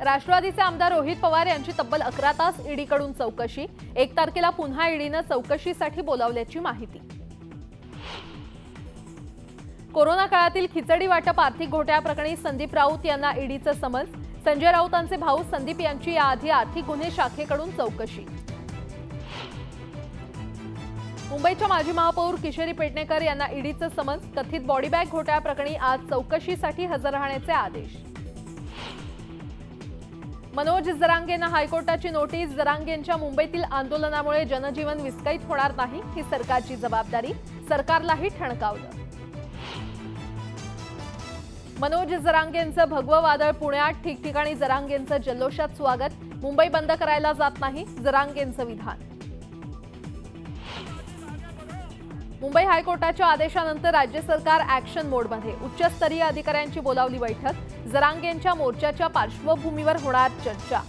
राष्ट्रवादीचे आमदार रोहित पवार यांची तब्बल अकरा तास ईडीकडून चौकशी. एक तारखेला पुन्हा ईडीनं चौकशीसाठी बोलावल्याची माहिती. कोरोना काळातील खिचडी वाटप आर्थिक घोटाळ्याप्रकरणी संदीप राऊत यांना ईडीचं समन्स संजय राऊतांचे भाऊ संदीप यांची याआधी आर्थिक गुन्हे शाखेकडून चौकशी. मुंबईच्या माजी महापौर किशोरी पेडणेकर यांना ईडीचं समन्स कथित बॉडी बॅग घोटाळ्याप्रकरणी आज चौकशीसाठी हजर राहण्याचे आदेश. मनोज जरांगेंना हायकोर्टाची नोटीस. जरांगेंच्या मुंबईतील आंदोलनामुळे जनजीवन विस्कळीत होणार नाही ही सरकारची जबाबदारी. सरकारलाही ठणकावलं. मनोज जरांगेंचं भगवं वादळ पुण्यात. ठिकठिकाणी जरांगेंचं जल्लोषात स्वागत. मुंबई बंद करायला जात नाही जरांगेंचं विधान. मुंबई हायकोर्टाच्या आदेशानंतर राज्य सरकार ऍक्शन मोडमध्ये उच्चस्तरीय अधिकाऱ्यांची बोलावली बैठक जरांगेंच्या मोर्चाच्या पार्श्वभूमीवर होणार चर्चा.